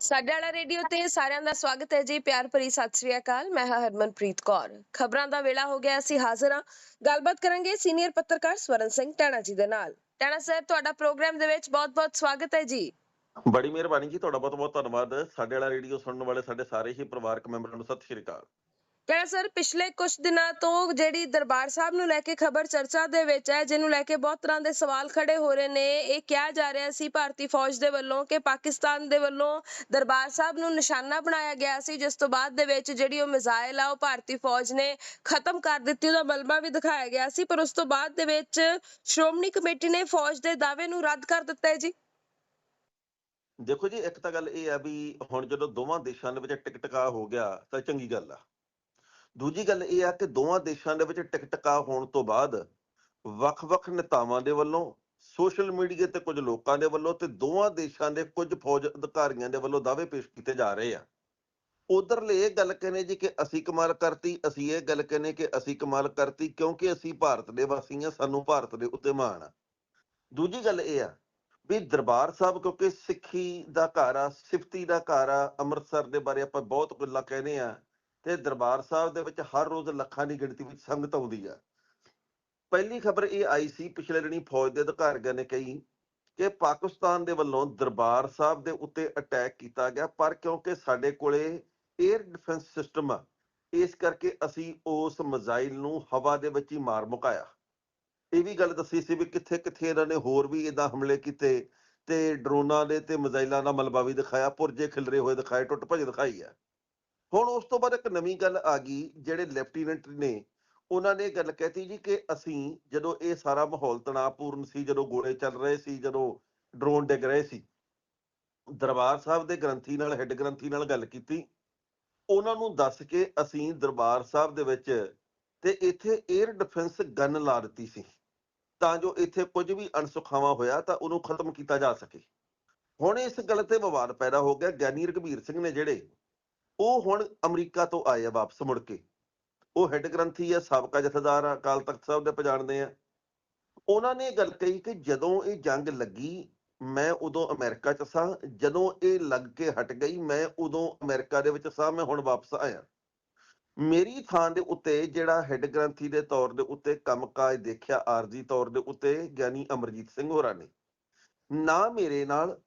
ਸਾਡੇ ਵਾਲਾ ਰੇਡੀਓ ਤੇ ਸਾਰਿਆਂ ਦਾ ਸਵਾਗਤ ਹੈ ਜੀ, ਪਿਆਰ ਭਰੀ ਸਤਿ ਸ੍ਰੀ ਅਕਾਲ, ਮੈਂ ਹਾਂ ਹਰਮਨਪ੍ਰੀਤ ਕੌਰ। ਖਬਰਾਂ ਦਾ ਵੇਲਾ ਹੋ ਗਿਆ, ਅਸੀਂ ਹਾਜ਼ਰ ਹਾਂ। ਗੱਲਬਾਤ ਕਰਾਂਗੇ ਸੀਨੀਅਰ ਪੱਤਰਕਾਰ ਸਵਰਨ ਸਿੰਘ ਟੈਣਾ ਜੀ ਦੇ ਨਾਲ। ਟੈਣਾ ਸਾਹਿਬ, ਤੁਹਾਡਾ ਪ੍ਰੋਗਰਾਮ ਦੇ ਵਿੱਚ ਬਹੁਤ-ਬਹੁਤ ਸਵਾਗਤ ਹੈ ਜੀ। ਬੜੀ ਮਿਹਰਬਾਨੀ ਜੀ, ਤੁਹਾਡਾ ਬਹੁਤ ਬਹੁਤ ਧੰਨਵਾਦ। ਸਾਡੇ ਵਾਲਾ ਰੇਡੀਓ ਸੁਣਨ ਵਾਲੇ ਸਾਡੇ ਸਾਰੇ ਹੀ ਪਰਿਵਾਰਕ ਮੈਂਬਰਾਂ ਨੂੰ ਸਤਿ ਸ਼੍ਰੀ ਅਕਾਲ। ਸਰ, ਪਿਛਲੇ ਕੁਝ ਦਿਨਾਂ ਤੋਂ ਜਿਹੜੀ ਦਰਬਾਰ ਸਾਹਿਬ ਨੂੰ ਲੈ ਕੇ ਖਬਰ ਚਰਚਾ ਦੇ ਵਿੱਚ ਹੈ, ਜਿਹਨੂੰ ਲੈ ਕੇ ਬਹੁਤ ਤਰ੍ਹਾਂ ਦੇ ਸਵਾਲ ਖੜੇ ਹੋ ਰਹੇ ਨੇ, ਇਹ ਕਿਹਾ ਜਾ ਰਿਹਾ ਸੀ ਭਾਰਤੀ ਫੌਜ ਦੇ ਵੱਲੋਂ ਕਿ ਪਾਕਿਸਤਾਨ ਦੇ ਵੱਲੋਂ ਦਰਬਾਰ ਸਾਹਿਬ ਨੂੰ ਨਿਸ਼ਾਨਾ ਬਣਾਇਆ ਗਿਆ ਸੀ, ਜਿਸ ਤੋਂ ਬਾਅਦ ਦੇ ਵਿੱਚ ਜਿਹੜੀ ਉਹ ਮਿਜ਼ਾਈਲ ਆ, ਉਹ ਭਾਰਤੀ ਫੌਜ ਨੇ ਖਤਮ ਕਰ ਦਿੱਤੀ, ਉਹਦਾ ਮਲਬਾ ਵੀ ਦਿਖਾਇਆ ਗਿਆ ਸੀ, ਪਰ ਉਸ ਤੋਂ ਬਾਅਦ ਦੇ ਵਿੱਚ ਸ਼੍ਰੋਮਣੀ ਕਮੇਟੀ ਨੇ ਫੌਜ ਦੇ ਦਾਅਵੇ ਨੂੰ ਰੱਦ ਕਰ ਦਿੱਤਾ ਹੈ ਜੀ। ਦੇਖੋ ਜੀ, ਇੱਕ ਤਾਂ ਗੱਲ ਇਹ ਆ ਵੀ ਹੁਣ ਜਦੋਂ ਦੋਵਾਂ ਦੇਸ਼ਾਂ ਦੇ ਵਿੱਚ ਟਿਕਟਕਾ ਹੋ ਗਿਆ, ਤਾਂ ਚੰਗੀ ਗੱਲ ਆ। ਦੂਜੀ ਗੱਲ ਇਹ ਆ ਕਿ ਦੋਵਾਂ ਦੇਸ਼ਾਂ ਦੇ ਵਿੱਚ ਟਿਕਟਕਾ ਹੋਣ ਤੋਂ ਬਾਅਦ ਵੱਖ-ਵੱਖ ਨੇਤਾਵਾਂ ਦੇ ਵੱਲੋਂ, ਸੋਸ਼ਲ ਮੀਡੀਆ ਤੇ ਕੁਝ ਲੋਕਾਂ ਦੇ ਵੱਲੋਂ ਤੇ ਦੋਵਾਂ ਦੇਸ਼ਾਂ ਦੇ ਕੁਝ ਫੌਜ ਅਧਿਕਾਰੀਆਂ ਦੇ ਵੱਲੋਂ ਦਾਅਵੇ ਪੇਸ਼ ਕੀਤੇ ਜਾ ਰਹੇ ਆ। ਉਧਰਲੇ ਇਹ ਗੱਲ ਕਹਿੰਦੇ ਜੀ ਕਿ ਅਸੀਂ ਕਮਾਲ ਕਰਤੀ, ਅਸੀਂ ਇਹ ਗੱਲ ਕਹਿੰਦੇ ਕਿ ਅਸੀਂ ਕਮਾਲ ਕਰਤੀ ਕਿਉਂਕਿ ਅਸੀਂ ਭਾਰਤ ਦੇ ਵਾਸੀ ਆ, ਸਾਨੂੰ ਭਾਰਤ ਦੇ ਉੱਤੇ ਮਾਣ ਆ। ਦੂਜੀ ਗੱਲ ਇਹ ਆ ਵੀ ਦਰਬਾਰ ਸਾਹਿਬ ਕਿਉਂਕਿ ਸਿੱਖੀ ਦਾ ਘਰ ਆ, ਸਿਫਤੀ ਦਾ ਘਰ ਆ, ਅੰਮ੍ਰਿਤਸਰ ਦੇ ਬਾਰੇ ਆਪਾਂ ਬਹੁਤ ਗੱਲਾਂ ਕਹਿੰਦੇ ਆ। ਤੇ ਦਰਬਾਰ ਸਾਹਿਬ ਦੇ ਵਿੱਚ ਹਰ ਰੋਜ਼ ਲੱਖਾਂ ਦੀ ਗਿਣਤੀ ਵਿੱਚ ਸੰਗਤ ਆਉਂਦੀ ਆ। ਪਹਿਲੀ ਖਬਰ ਇਹ ਆਈ ਸੀ, ਪਿਛਲੇ ਦਿਨੀ ਫੌਜ ਦੇ ਅਧਿਕਾਰੀਆਂ ਨੇ ਕਹੀ ਕਿ ਪਾਕਿਸਤਾਨ ਦੇ ਵੱਲੋਂ ਦਰਬਾਰ ਸਾਹਿਬ ਦੇ ਉੱਤੇ ਅਟੈਕ ਕੀਤਾ ਗਿਆ, ਪਰ ਕਿਉਂਕਿ ਸਾਡੇ ਕੋਲੇ 에ਅਰ ਡਿਫੈਂਸ ਸਿਸਟਮ ਆ, ਇਸ ਕਰਕੇ ਅਸੀਂ ਉਸ ਮਿਜ਼ਾਈਲ ਨੂੰ ਹਵਾ ਦੇ ਵਿੱਚ ਹੀ ਮਾਰ ਮੁਕਾਇਆ। ਇਹ ਵੀ ਗੱਲ ਦੱਸੀ ਸੀ ਵੀ ਕਿੱਥੇ ਕਿੱਥੇ ਇਹਨਾਂ ਨੇ ਹੋਰ ਵੀ ਇਦਾਂ ਹਮਲੇ ਕੀਤੇ ਤੇ ਡਰੋਨਾਂ ਦੇ ਤੇ ਮਿਜ਼ਾਈਲਾਂ ਦਾ ਮਲਬਾ ਵੀ ਦਿਖਾਇਆ, ਪੁਰਜੇ ਖਿਲਰੇ ਹੋਏ ਦਿਖਾਏ ਟੁੱਟ ਭੱਜ ਦਿਖਾਈ ਆ। ਹੁਣ ਉਸ ਤੋਂ ਬਾਅਦ ਇੱਕ ਨਵੀਂ ਗੱਲ ਆ ਗਈ, ਜਿਹੜੇ ਲੈਫਟੀਨੈਂਟ ਨੇ, ਉਹਨਾਂ ਨੇ ਇਹ ਗੱਲ ਕਹਿਤੀ ਜੀ ਕਿ ਅਸੀਂ ਜਦੋਂ ਇਹ ਸਾਰਾ ਮਾਹੌਲ ਤਣਾਅਪੂਰਨ ਸੀ, ਜਦੋਂ ਗੋਲੇ ਚੱਲ ਰਹੇ ਸੀ, ਜਦੋਂ ਡਰੋਨ ਡਿੱਗ ਰਹੇ ਸੀ, ਦਰਬਾਰ ਸਾਹਿਬ ਦੇ ਗ੍ਰੰਥੀ ਨਾਲ, ਹੈੱਡ ਗ੍ਰੰਥੀ ਨਾਲ ਗੱਲ ਕੀਤੀ, ਉਹਨਾਂ ਨੂੰ ਦੱਸ ਕੇ ਅਸੀਂ ਦਰਬਾਰ ਸਾਹਿਬ ਦੇ ਵਿੱਚ ਤੇ ਇੱਥੇ 에ਅਰ ਡਿਫੈਂਸ ਗਨ ਲਾ ਦਿੱਤੀ ਸੀ, ਤਾਂ ਜੋ ਇੱਥੇ ਕੁਝ ਵੀ ਅਣਸੁਖਾਵਾ ਹੋਇਆ ਤਾਂ ਉਹਨੂੰ ਖਤਮ ਕੀਤਾ ਜਾ ਸਕੇ। ਹੁਣ ਇਸ ਗੱਲ ਤੇ ਵਿਵਾਦ ਪੈਦਾ ਹੋ ਗਿਆ, ਗਿਆਨੀ ਰਘਬੀਰ ਸਿੰਘ ਨੇ ਜਿਹੜੇ ਉਹ ਹੁਣ ਅਮਰੀਕਾ ਤੋਂ ਆਏ ਆ ਵਾਪਸ ਮੁੜ ਕੇ। ਉਹ ਹੈੱਡ ਗ੍ਰੰਥੀ ਆ, ਸਾਬਕਾ ਜਥੇਦਾਰ ਆ, ਅਕਾਲ ਤਖਤ ਸਾਹਿਬ ਦੇ ਪਛਾਣਦੇ ਆ। ਉਹਨਾਂ ਨੇ ਇਹ ਗੱਲ ਕਹੀ ਕਿ ਜਦੋਂ ਇਹ ਜੰਗ ਲੱਗੀ, ਮੈਂ ਉਦੋਂ ਅਮਰੀਕਾ 'ਚ ਸਾਂ। ਜਦੋਂ ਇਹ ਲੱਗ ਕੇ ਹਟ ਗਈ, ਮੈਂ ਉਦੋਂ ਅਮਰੀਕਾ ਦੇ ਵਿੱਚ ਸਾਂ, ਮੈਂ ਹੁਣ ਵਾਪਸ ਆਇਆ। ਮੇਰੀ ਥਾਂ ਦੇ ਉੱਤੇ ਜਿਹੜਾ ਹੈੱਡ ਗ੍ਰੰਥੀ ਦੇ ਤੌਰ ਦੇ ਉੱਤੇ ਕੰਮਕਾਜ ਦੇਖਿਆ, ਆਰਜੀ ਤੌਰ ਦੇ ਉੱਤੇ, ਗਿਆਨੀ ਅਮਰਜੀਤ ਸਿੰਘ ਹੋਰਾਂ ਨੇ, ਨਾ ਮੇਰੇ ਨਾਲ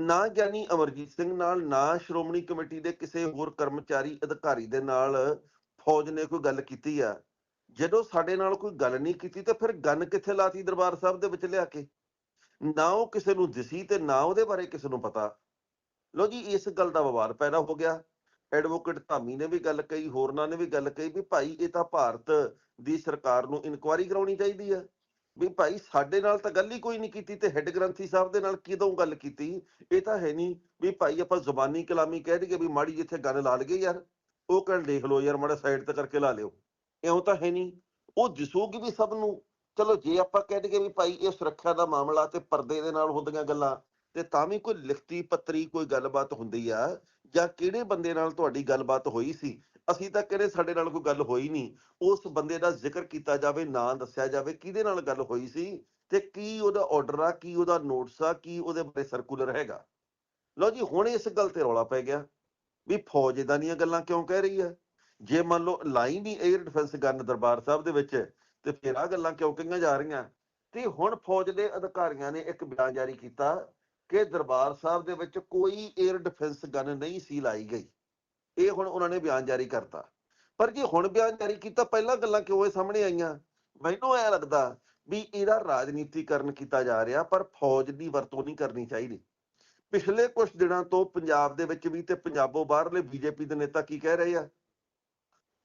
ਨਾ ਗਿਆਨੀ ਅਮਰਜੀਤ ਸਿੰਘ ਨਾਲ, ਨਾ ਸ਼੍ਰੋਮਣੀ ਕਮੇਟੀ ਦੇ ਕਿਸੇ ਹੋਰ ਕਰਮਚਾਰੀ ਅਧਿਕਾਰੀ ਦੇ ਨਾਲ ਫੌਜ ਨੇ ਕੋਈ ਗੱਲ ਕੀਤੀ ਆ? ਜਦੋਂ ਸਾਡੇ ਨਾਲ ਕੋਈ ਗੱਲ ਨਹੀਂ ਕੀਤੀ, ਤਾਂ ਫਿਰ ਗਨ ਕਿੱਥੇ ਲਾਤੀ ਦਰਬਾਰ ਸਾਹਿਬ ਦੇ ਵਿੱਚ ਲਿਆ ਕੇ? ਨਾ ਉਹ ਕਿਸੇ ਨੂੰ ਦਿਸੀ ਤੇ ਨਾ ਉਹਦੇ ਬਾਰੇ ਕਿਸੇ ਨੂੰ ਪਤਾ? ਲੋ ਜੀ, ਇਸ ਗੱਲ ਦਾ ਵਿਵਾਦ ਪੈਦਾ ਹੋ ਗਿਆ। ਐਡਵੋਕੇਟ ਧਾਮੀ ਨੇ ਵੀ ਗੱਲ ਕਹੀ, ਹੋਰਨਾਂ ਨੇ ਵੀ ਗੱਲ ਕਹੀ ਵੀ ਭਾਈ, ਇਹ ਤਾਂ ਭਾਰਤ ਦੀ ਸਰਕਾਰ ਨੂੰ ਇਨਕੁਆਇਰੀ ਕਰਾਉਣੀ ਚਾਹੀਦੀ ਆ। ਵੀ ਭਾਈ ਸਾਡੇ ਨਾਲ ਤਾਂ ਗੱਲ ਹੀ ਕੋਈ ਨਹੀਂ ਕੀਤੀ ਤੇ ਹੈੱਡ ਗ੍ਰੰਥੀ ਸਾਹਿਬ ਦੇ ਨਾਲ ਕਿਦੋਂ ਗੱਲ ਕੀਤੀ? ਇਹ ਤਾਂ ਹੈ ਨਹੀਂ ਵੀ ਭਾਈ ਆਪਾਂ ਜ਼ੁਬਾਨੀ ਕਲਾਮੀ ਕਹਿ ਦਈਏ ਵੀ ਮਾੜੀ ਜਿੱਥੇ ਗੱਲ ਲਾ ਲਈਏ ਯਾਰ, ਉਹ ਕਹਿਣ ਦੇਖ ਲਓ ਯਾਰ ਮਾੜਾ ਸਾਈਡ ਤੇ ਕਰਕੇ ਲਾ ਲਿਓ। ਇਉਂ ਤਾਂ ਹੈ ਨਹੀਂ। ਉਹ ਦਿਸੂਗੀ ਵੀ ਸਭ ਨੂੰ। ਚਲੋ ਜੇ ਆਪਾਂ ਕਹਿ ਦਈਏ ਵੀ ਭਾਈ ਇਹ ਸੁਰੱਖਿਆ ਦਾ ਮਾਮਲਾ ਤੇ ਪਰਦੇ ਦੇ ਨਾਲ ਹੁੰਦੀਆਂ ਗੱਲਾਂ, ਤੇ ਤਾਂ ਵੀ ਕੋਈ ਲਿਖਤੀ ਪੱਤਰੀ ਕੋਈ ਗੱਲਬਾਤ ਹੁੰਦੀ ਆ, ਜਾਂ ਕਿਹੜੇ ਬੰਦੇ ਨਾਲ ਤੁਹਾਡੀ ਗੱਲਬਾਤ ਹੋਈ ਸੀ? ਅਸੀਂ ਤਾਂ ਕਹਿੰਦੇ ਸਾਡੇ ਨਾਲ ਕੋਈ ਗੱਲ ਹੋਈ ਨਹੀਂ। ਉਸ ਬੰਦੇ ਦਾ ਜ਼ਿਕਰ ਕੀਤਾ ਜਾਵੇ, ਨਾਂ ਦੱਸਿਆ ਜਾਵੇ, ਕਿਹਦੇ ਨਾਲ ਗੱਲ ਹੋਈ ਸੀ ਤੇ ਕੀ ਉਹਦਾ ਆਰਡਰ ਆ, ਕੀ ਉਹਦਾ ਨੋਟਿਸ ਆ, ਕੀ ਉਹਦੇ ਬਾਰੇ ਸਰਕੂਲਰ ਹੈਗਾ। ਲਓ ਜੀ, ਹੁਣ ਇਸ ਗੱਲ ਤੇ ਰੌਲਾ ਪੈ ਗਿਆ ਵੀ ਫੌਜ ਇਦਾਂ ਦੀਆਂ ਗੱਲਾਂ ਕਿਉਂ ਕਹਿ ਰਹੀ ਹੈ? ਜੇ ਮੰਨ ਲਓ ਲਾਈਨ ਹੀ air defence gun Darbar Sahib ਦੇ ਵਿੱਚ ਤੇ ਫਿਰ ਆ ਗੱਲਾਂ ਕਿਉਂ ਕਹੀਆਂ ਜਾ ਰਹੀਆਂ? ਤੇ ਹੁਣ ਫੌਜ ਦੇ ਅਧਿਕਾਰੀਆਂ ਨੇ ਇੱਕ ਬਿਆਨ ਜਾਰੀ ਕੀਤਾ ਕਿ ਦਰਬਾਰ ਸਾਹਿਬ ਦੇ ਵਿੱਚ ਕੋਈ 에ਅਰ ਡਿਫੈਂਸ ਗਨ ਨਹੀਂ ਸੀ ਲਾਈ ਗਈ। ਇਹ ਹੁਣ ਉਹਨਾਂ ਨੇ ਬਿਆਨ ਜਾਰੀ ਕਰਤਾ। ਪਰ ਜੇ ਹੁਣ ਬਿਆਨ ਜਾਰੀ ਕੀਤਾ, ਪਹਿਲਾਂ ਗੱਲਾਂ ਕਿਉਂ ਇਹ ਸਾਹਮਣੇ ਆਈਆਂ? ਮੈਨੂੰ ਐ ਲੱਗਦਾ ਵੀ ਇਹਦਾ ਰਾਜਨੀਤੀਕਰਨ ਕੀਤਾ ਜਾ ਰਿਹਾ, ਪਰ ਫੌਜ ਦੀ ਵਰਤੋਂ ਨਹੀਂ ਕਰਨੀ ਚਾਹੀਦੀ। ਪਿਛਲੇ ਕੁਝ ਦਿਨਾਂ ਤੋਂ ਪੰਜਾਬ ਦੇ ਵਿੱਚ ਵੀ ਤੇ ਪੰਜਾਬੋਂ ਬਾਹਰਲੇ ਬੀਜੇਪੀ ਦੇ ਨੇਤਾ ਕੀ ਕਹਿ ਰਹੇ ਆ?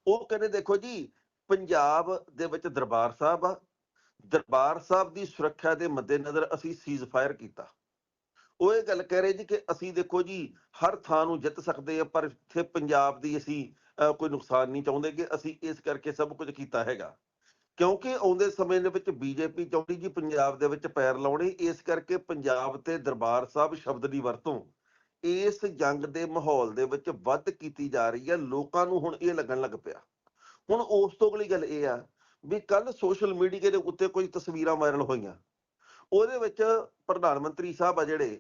ਉਹ ਕਹਿੰਦੇ, ਦੇਖੋ ਜੀ, ਪੰਜਾਬ ਦੇ ਵਿੱਚ ਦਰਬਾਰ ਸਾਹਿਬ ਆ। ਦਰਬਾਰ ਸਾਹਿਬ ਦੀ ਸੁਰੱਖਿਆ ਦੇ ਮੱਦੇਨਜ਼ਰ ਅਸੀਂ ਸੀਜ਼ਫਾਇਰ ਕੀਤਾ। ਉਹ ਇਹ ਗੱਲ ਕਹਿ ਰਹੇ ਜੀ ਕਿ ਅਸੀਂ ਦੇਖੋ ਜੀ ਹਰ ਥਾਂ ਨੂੰ ਜਿੱਤ ਸਕਦੇ ਆ ਪਰ ਇੱਥੇ ਪੰਜਾਬ ਦੀ ਅਸੀਂ ਅਹ, ਕੋਈ ਨੁਕਸਾਨ ਨਹੀਂ ਚਾਹੁੰਦੇ ਕਿ ਅਸੀਂ ਇਸ ਕਰਕੇ ਸਭ ਕੁਝ ਕੀਤਾ ਹੈਗਾ। ਕਿਉਂਕਿ ਆਉਂਦੇ ਸਮੇਂ ਦੇ ਵਿੱਚ ਬੀਜੇਪੀ ਚਾਹੁੰਦੀ ਜੀ ਪੰਜਾਬ ਦੇ ਵਿੱਚ ਪੈਰ ਲਾਉਣੇ ਇਸ ਕਰਕੇ ਪੰਜਾਬ ਤੇ ਦਰਬਾਰ ਸਾਹਿਬ ਸ਼ਬਦ ਦੀ ਵਰਤੋਂ ਇਸ ਜੰਗ ਦੇ ਮਾਹੌਲ ਦੇ ਵਿੱਚ ਵੱਧ ਕੀਤੀ ਜਾ ਰਹੀ ਹੈ ਲੋਕਾਂ ਨੂੰ ਹੁਣ ਇਹ ਲੱਗਣ ਲੱਗ ਪਿਆ। ਹੁਣ ਉਸ ਤੋਂ ਅਗਲੀ ਗੱਲ ਇਹ ਆ ਵੀ ਕੱਲ ਸੋਸ਼ਲ ਮੀਡੀਆ ਦੇ ਉੱਤੇ ਕੁਝ ਤਸਵੀਰਾਂ ਵਾਇਰਲ ਹੋਈਆਂ। ਉਹਦੇ ਵਿੱਚ ਪ੍ਰਧਾਨ ਮੰਤਰੀ ਸਾਹਿਬ ਆ ਜਿਹੜੇ,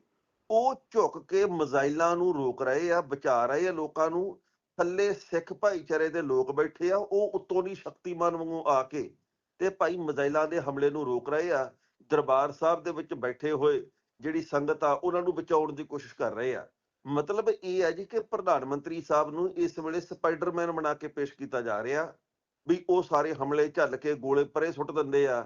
ਉਹ ਝੁਕ ਕੇ ਮਜ਼ਾਈਲਾਂ ਨੂੰ ਰੋਕ ਰਹੇ ਆ, ਬਚਾ ਰਹੇ ਆ ਲੋਕਾਂ ਨੂੰ, ਥੱਲੇ ਸਿੱਖ ਭਾਈਚਾਰੇ ਦੇ ਲੋਕ ਬੈਠੇ ਆ, ਉਹ ਉੱਤੋਂ ਦੀ ਸ਼ਕਤੀਮਾਨ ਵਾਂਗੂ ਆ ਕੇ ਤੇ ਭਾਈ ਮਜ਼ਾਈਲਾਂ ਦੇ ਹਮਲੇ ਨੂੰ ਰੋਕ ਰਹੇ ਆ, ਦਰਬਾਰ ਸਾਹਿਬ ਦੇ ਵਿੱਚ ਬੈਠੇ ਹੋਏ ਜਿਹੜੀ ਸੰਗਤ ਆ, ਉਹਨਾਂ ਨੂੰ ਬਚਾਉਣ ਦੀ ਕੋਸ਼ਿਸ਼ ਕਰ ਰਹੇ ਆ। ਮਤਲਬ ਇਹ ਹੈ ਜੀ ਕਿ ਪ੍ਰਧਾਨ ਮੰਤਰੀ ਸਾਹਿਬ ਨੂੰ ਇਸ ਵੇਲੇ ਸਪਾਈਡਰਮੈਨ ਬਣਾ ਕੇ ਪੇਸ਼ ਕੀਤਾ ਜਾ ਰਿਹਾ, ਵੀ ਉਹ ਸਾਰੇ ਹਮਲੇ ਝੱਲ ਕੇ ਗੋਲੇ ਪਰੇ ਸੁੱਟ ਦਿੰਦੇ ਆ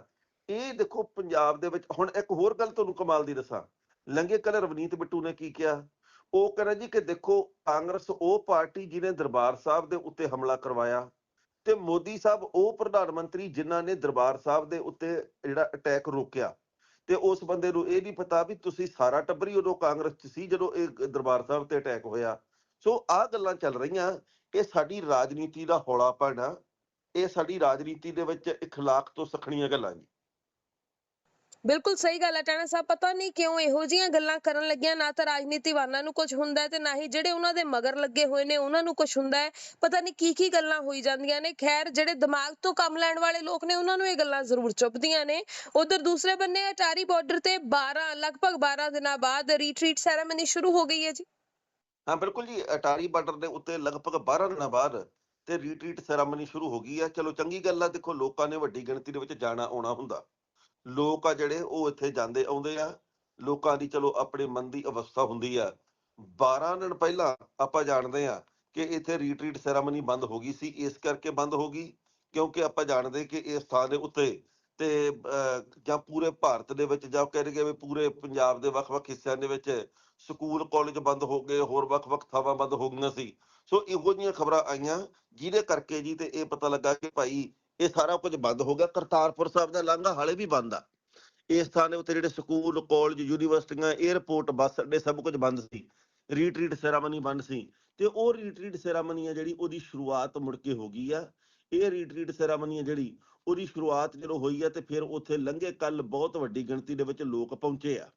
ਇਹ ਦੇਖੋ ਪੰਜਾਬ ਦੇ ਵਿੱਚ, ਹੁਣ ਇੱਕ ਹੋਰ ਗੱਲ ਤੁਹਾਨੂੰ ਕਮਾਲ ਦੀ ਦੱਸਾਂ। ਲੰਗੇ ਕੱਲ ਰਵਨੀਤ ਬਿੱਟੂ ਨੇ ਕੀ ਕਿਹਾ? ਉਹ ਕਹਿੰਦਾ ਜੀ ਕਿ ਦੇਖੋ ਕਾਂਗਰਸ, ਉਹ ਪਾਰਟੀ ਜਿਹਨੇ ਦਰਬਾਰ ਸਾਹਿਬ ਦੇ ਉੱਤੇ ਹਮਲਾ ਕਰਵਾਇਆ ਤੇ ਮੋਦੀ ਸਾਹਿਬ, ਉਹ ਪ੍ਰਧਾਨ ਮੰਤਰੀ ਜਿਨ੍ਹਾਂ ਨੇ ਦਰਬਾਰ ਸਾਹਿਬ ਦੇ ਉੱਤੇ ਜਿਹੜਾ ਅਟੈਕ ਰੋਕਿਆ ਤੇ ਉਸ ਬੰਦੇ ਨੂੰ ਇਹ ਨਹੀਂ ਪਤਾ ਵੀ ਤੁਸੀਂ ਸਾਰਾ ਟੱਬਰ ਹੀ ਉਦੋਂ ਕਾਂਗਰਸ 'ਚ ਸੀ ਜਦੋਂ ਇਹ ਦਰਬਾਰ ਸਾਹਿਬ ਤੇ ਅਟੈਕ ਹੋਇਆ। ਸੋ ਆਹ ਗੱਲਾਂ ਚੱਲ ਰਹੀਆਂ, ਇਹ ਸਾਡੀ ਰਾਜਨੀਤੀ ਦਾ ਹੌਲਾ ਪਣਾ ਇਹ ਸਾਡੀ ਰਾਜਨੀਤੀ ਦੇ ਵਿੱਚ ਇਖਲਾਕ ਤੋਂ ਸਖਣੀਆਂ ਗੱਲਾਂ ਜੀ। ਬਿਲਕੁਲ ਸਹੀ ਗੱਲ ਹੈ, ਟਾਣਾ ਸਾਹਿਬ, ਪਤਾ ਨਹੀਂ ਕਿਉਂ ਇਹੋ ਜਿਹੀਆਂ ਗੱਲਾਂ ਕਰਨ ਲੱਗਿਆ, ਨਾ ਤਾਂ ਰਾਜਨੀਤੀਵਾਨਾਂ ਨੂੰ ਕੁਝ ਹੁੰਦਾ ਹੈ ਤੇ ਨਾ ਹੀ ਜਿਹੜੇ ਉਹਨਾਂ ਦੇ ਮਗਰ ਲੱਗੇ ਹੋਏ ਨੇ, ਉਹਨਾਂ ਨੂੰ ਕੁਝ ਹੁੰਦਾ ਹੈ। ਪਤਾ ਨਹੀਂ ਕੀ ਕੀ ਗੱਲਾਂ ਹੋਈ ਜਾਂਦੀਆਂ ਨੇ। ਖੈਰ, ਜਿਹੜੇ ਦਿਮਾਗ ਤੋਂ ਕੰਮ ਲੈਣ ਵਾਲੇ ਲੋਕ ਨੇ, ਉਹਨਾਂ ਨੂੰ ਇਹ ਗੱਲਾਂ ਜ਼ਰੂਰ ਚੁੱਭਦੀਆਂ ਨੇ। ਉਧਰ ਦੂਸਰੇ ਬੰਨੇ ਅਟਾਰੀ ਬਾਰਡਰ ਤੇ 12 ਲਗਭਗ 12 ਦਿਨਾਂ ਬਾਅਦ ਰੀਟਰੀਟ ਸੈਰੇਮਨੀ ਸ਼ੁਰੂ ਹੋ ਗਈ ਹੈ ਜੀ। ਹਾਂ, ਬਿਲਕੁਲ ਜੀ, ਅਟਾਰੀ ਬਾਰਡਰ ਦੇ ਉੱਤੇ ਲਗਭਗ 12 ਦਿਨਾਂ ਬਾਅਦ ਤੇ ਰੀਟਰੀਟ ਸੈਰਾਮਨੀ ਸ਼ੁਰੂ ਹੋ ਗਈ ਆ ਚਲੋ ਚੰਗੀ ਗੱਲ ਆ, ਦੇਖੋ, ਲੋਕਾਂ ਨੇ ਵੱਡੀ ਗਿਣਤੀ ਦੇ ਵਿੱਚ ਜਾਣਾ ਆਉਣਾ ਹੁੰਦਾ। ਲੋਕ ਆ ਜਿਹੜੇ ਉਹ ਇੱਥੇ ਜਾਂਦੇ ਆਉਂਦੇ ਆ ਲੋਕਾਂ ਦੀ ਚਲੋ ਆਪਣੇ ਮਨ ਦੀ ਅਵਸਥਾ ਹੁੰਦੀ ਆ। 12 ਦਿਨ ਪਹਿਲਾਂ ਆਪਾਂ ਜਾਣਦੇ ਆ ਕਿ ਇੱਥੇ ਰੀਟਰੀਟ ਸੈਰਾਮਨੀ ਬੰਦ ਹੋ ਗਈ ਸੀ ਇਸ ਕਰਕੇ ਬੰਦ ਹੋ ਗਈ ਕਿਉਂਕਿ ਆਪਾਂ ਜਾਣਦੇ ਕਿ ਇਸ ਥਾਂ ਦੇ ਉੱਤੇ ਤੇ ਅਹ, ਜਾਂ ਪੂਰੇ ਭਾਰਤ ਦੇ ਵਿੱਚ ਜਾਂ ਕਹਿ ਲਈਏ ਵੀ ਪੂਰੇ ਪੰਜਾਬ ਦੇ ਵੱਖ-ਵੱਖ ਹਿੱਸਿਆਂ ਦੇ ਵਿੱਚ ਸਕੂਲ ਕਾਲਜ ਬੰਦ ਹੋ ਗਏ ਹੋਰ ਵੱਖ-ਵੱਖ ਥਾਵਾਂ ਬੰਦ ਹੋ ਗਈਆਂ ਸੀ। ਸੋ ਇਹੋ ਜਿਹੀਆਂ ਖਬਰਾਂ ਆਈਆਂ ਜਿਹਦੇ ਕਰਕੇ ਜੀ ਤੇ ਇਹ ਪਤਾ ਲੱਗਾ ਕਿ ਭਾਈ ਇਹ ਸਾਰਾ ਕੁਝ ਬੰਦ ਹੋ ਗਿਆ। ਕਰਤਾਰਪੁਰ ਸਾਹਿਬ ਦਾ ਲਾਂਘਾ ਹਾਲੇ ਵੀ ਬੰਦ ਆ। ਇਸ ਥਾਂ ਦੇ ਉੱਤੇ ਜਿਹੜੇ ਸਕੂਲ, ਕਾਲਜ, ਯੂਨੀਵਰਸਿਟੀਆਂ 에ਅਰਪੋਰਟ ਬੱਸ ਅੱਡੇ ਸਭ ਕੁਝ ਬੰਦ ਸੀ। ਰੀਟਰੀਟ ਸੈਰਾਮਨੀ ਬੰਦ ਸੀ। ਤੇ ਉਹ ਰੀਟਰੀਟ ਸੈਰਾਮਨੀ ਆ ਜਿਹੜੀ ਉਹਦੀ ਸ਼ੁਰੂਆਤ ਮੁੜ ਕੇ ਹੋ ਗਈ ਆ। ਇਹ ਰੀਟਰੀਟ ਸੈਰਾਮਨੀ ਆ ਜਿਹੜੀ ਉਹਦੀ ਸ਼ੁਰੂਆਤ ਜਦੋਂ ਹੋਈ ਆ ਤੇ ਫਿਰ ਉੱਥੇ ਲੰਘੇ ਕੱਲ ਬਹੁਤ ਵੱਡੀ ਗਿਣਤੀ ਦੇ ਵਿੱਚ ਲੋਕ ਪਹੁੰਚੇ ਆ।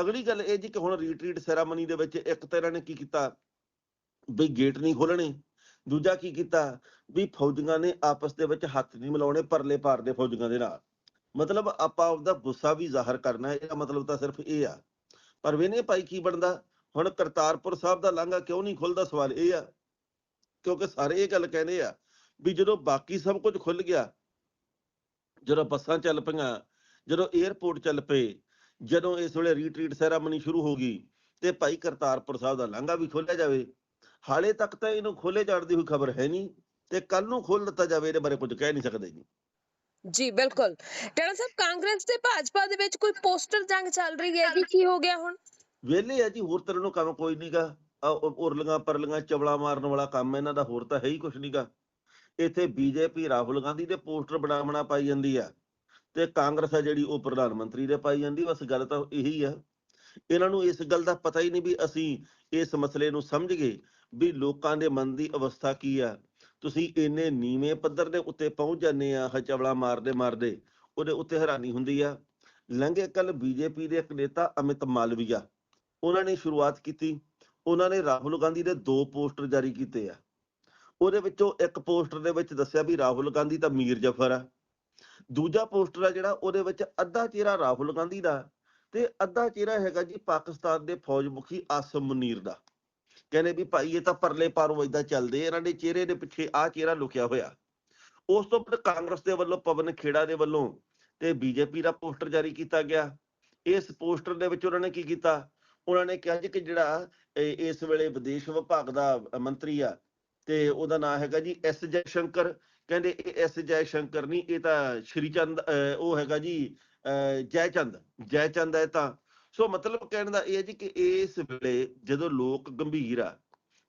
ਅਗਲੀ ਗੱਲ ਇਹ ਜੀ ਕਿ ਹੁਣ ਰੀਟਰੀਟ ਸੈਰਾਮਨੀ ਦੇ ਵਿੱਚ ਇੱਕ ਤਾਂ ਇਹਨਾਂ ਨੇ ਕੀ ਕੀਤਾ? ਵੀ ਗੇਟ ਨਹੀਂ ਖੋਲਣੇ ਦੂਜਾ ਕੀ ਕੀਤਾ? ਵੀ ਫੌਜੀਆਂ ਨੇ ਆਪਸ ਦੇ ਵਿੱਚ ਹੱਥ ਨਹੀਂ ਮਿਲਾਉਣੇ ਪਰਲੇ ਪਾਰ ਦੇ ਫੌਜੀਆਂ ਦੇ ਨਾਲ। ਮਤਲਬ ਆਪਾਂ ਆਪਦਾ ਗੁੱਸਾ ਵੀ ਜ਼ਾਹਰ ਕਰਨਾ ਹੈ, ਇਹਦਾ ਮਤਲਬ ਤਾਂ ਸਿਰਫ ਇਹ ਆ। ਪਰ ਵੇਨੇ ਭਾਈ ਕੀ ਬਣਦਾ? ਹੁਣ ਕਰਤਾਰਪੁਰ ਸਾਹਿਬ ਦਾ ਲਾਂਘਾ ਕਿਉਂ ਨਹੀਂ ਖੁੱਲਦਾ? ਸਵਾਲ ਇਹ ਆ। ਕਿਉਂਕਿ ਸਾਰੇ ਇਹ ਗੱਲ ਕਹਿੰਦੇ ਆ ਵੀ ਜਦੋਂ ਬਾਕੀ ਸਭ ਕੁਝ ਖੁੱਲ ਗਿਆ, ਜਦੋਂ ਬੱਸਾਂ ਚੱਲ ਪਈਆਂ, ਜਦੋਂ 에ਅਰਪੋਰਟ ਚੱਲ ਪਏ, ਜਦੋਂ ਇਸ ਵੇਲੇ ਰੀਟਰੀਟ ਸੈਰਾਮਨੀ ਸ਼ੁਰੂ ਹੋ ਗਈ, ਤੇ ਭਾਈ ਕਰਤਾਰਪੁਰ ਸਾਹਿਬ ਦਾ ਲਾਂਘਾ ਵੀ ਖੋਲਿਆ ਜਾਵੇ ਹਾਲੇ ਤੱਕ ਤਾਂ ਇਹਨੂੰ ਖੋਲੇ ਜਾਣ ਦੀ ਕੋਈ ਖਬਰ ਹੈ ਨਹੀਂ ਤੇ ਕੱਲ ਨੂੰ ਖੋਲ ਦਿੱਤਾ ਜਾਵੇ ਇਹਦੇ ਬਾਰੇ ਕੁਝ ਕਹਿ ਨਹੀਂ ਸਕਦੇ ਜੀ। ਜੀ ਬਿਲਕੁਲ। ਟਾਣਾ ਸਾਹਿਬ ਕਾਂਗਰਸ ਤੇ ਭਾਜਪਾ ਦੇ ਵਿੱਚ ਕੋਈ ਪੋਸਟਰ ਜੰਗ ਚੱਲ ਰਹੀ ਹੈ ਵੀ ਕੀ ਹੋ ਗਿਆ ਹੁਣ? ਵਿਹਲੇ ਆ ਜੀ ਹੋਰ ਤਰ੍ਹਾਂ ਨੂੰ ਕੰਮ ਕੋਈ ਨਹੀਂਗਾ ਉਰਲੀਆਂ ਪਰਲੀਆਂ ਚਵਲਾ ਮਾਰਨ ਵਾਲਾ ਕੰਮ ਇਹਨਾਂ ਦਾ ਹੋਰ ਤਾਂ ਹੈ ਹੀ ਕੁਝ ਨਹੀਂਗਾ ਇੱਥੇ ਬੀਜੇਪੀ ਰਾਹੁਲ ਗਾਂਧੀ ਦੇ ਪੋਸਟਰ ਬਣਾ ਬਣਾ ਪਾਈ ਜਾਂਦੀ ਆ ਤੇ ਕਾਂਗਰਸ ਆ ਜਿਹੜੀ ਉਹ ਪ੍ਰਧਾਨ ਮੰਤਰੀ ਦੇ ਪਾਈ ਜਾਂਦੀ ਬਸ ਗੱਲ ਤਾਂ ਇਹੀ ਆ। ਇਹਨਾਂ ਨੂੰ ਇਸ ਗੱਲ ਦਾ ਪਤਾ ਹੀ ਨਹੀਂ ਵੀ ਅਸੀਂ ਇਸ ਮਸਲੇ ਨੂੰ ਸਮਝ ਗਏ ਵੀ ਲੋਕਾਂ ਦੇ ਮਨ ਦੀ ਅਵਸਥਾ ਕੀ ਆ? ਤੁਸੀਂ ਇੰਨੇ ਨੀਵੇਂ ਪੱਧਰ ਦੇ ਉੱਤੇ ਪਹੁੰਚ ਜਾਂਦੇ ਆ, ਹਚਵਲਾ ਮਾਰਦੇ ਮਾਰਦੇ, ਉਹਦੇ ਉੱਤੇ ਹੈਰਾਨੀ ਹੁੰਦੀ ਆ। ਲੰਘੇ ਕੱਲ ਬੀਜੇਪੀ ਦੇ ਇੱਕ ਨੇਤਾ ਅਮਿਤ ਮਾਲਵੀਆ, ਉਹਨਾਂ ਨੇ ਸ਼ੁਰੂਆਤ ਕੀਤੀ। ਉਹਨਾਂ ਨੇ ਰਾਹੁਲ ਗਾਂਧੀ ਦੇ ਦੋ ਪੋਸਟਰ ਜਾਰੀ ਕੀਤੇ ਆ। ਉਹਦੇ ਵਿੱਚੋਂ ਇੱਕ ਪੋਸਟਰ ਦੇ ਵਿੱਚ ਦੱਸਿਆ ਵੀ ਰਾਹੁਲ ਗਾਂਧੀ ਤਾਂ ਮੀਰ ਜਫਰ ਆ। ਦੂਜਾ ਪੋਸਟਰ ਆ ਜਿਹੜਾ ਉਹਦੇ ਵਿੱਚ ਅੱਧਾ ਚਿਹਰਾ ਰਾਹੁਲ ਗਾਂਧੀ ਦਾ ਤੇ ਅੱਧਾ ਚਿਹਰਾ ਹੈਗਾ ਜੀ ਪਾਕਿਸਤਾਨ ਦੇ ਫੌਜ ਮੁਖੀ ਆਸਮ ਮੁਨੀਰ ਦਾ। ਕਹਿੰਦੇ ਵੀ ਭਾਈ ਇਹ ਤਾਂ ਪਰਲੇ ਪਾਰੋਂ ਏਦਾਂ ਚੱਲਦੇ ਇਹਨਾਂ ਦੇ ਚਿਹਰੇ ਦੇ ਪਿੱਛੇ ਆ ਚਿਹਰਾ ਲੁਕਿਆ ਹੋਇਆ। ਉਸ ਤੋਂ ਬਾਅਦ ਕਾਂਗਰਸ ਦੇ ਵੱਲੋਂ ਪਵਨ ਖੇੜਾ ਦੇ ਵੱਲੋਂ ਤੇ ਬੀਜੇਪੀ ਦਾ ਪੋਸਟਰ ਜਾਰੀ ਕੀਤਾ ਗਿਆ। ਇਸ ਪੋਸਟਰ ਦੇ ਵਿੱਚ ਉਹਨਾਂ ਨੇ ਕੀ ਕੀਤਾ? ਉਹਨਾਂ ਨੇ ਕਿਹਾ ਜੀ ਕਿ ਜਿਹੜਾ ਇਸ ਵੇਲੇ ਵਿਦੇਸ਼ ਵਿਭਾਗ ਦਾ ਮੰਤਰੀ ਆ ਤੇ ਉਹਦਾ ਨਾਮ ਹੈਗਾ ਜੀ ਐਸ ਜੈ ਸ਼ੰਕਰ। ਕਹਿੰਦੇ ਇਹ ਐਸ ਜੈ ਸ਼ੰਕਰ ਨਹੀਂ ਇਹ ਤਾਂ ਸ਼੍ਰੀ ਚੰਦ, ਅਹ ਉਹ ਹੈਗਾ ਜੀ, ਅਹ ਜੈ ਚੰਦ ਜੈ ਚੰਦ ਹੈ ਤਾਂ ਸੋ ਮਤਲਬ ਕਹਿਣ ਦਾ ਇਹ ਹੈ ਜੀ ਕਿ ਇਸ ਵੇਲੇ ਜਦੋਂ ਲੋਕ ਗੰਭੀਰ ਆ,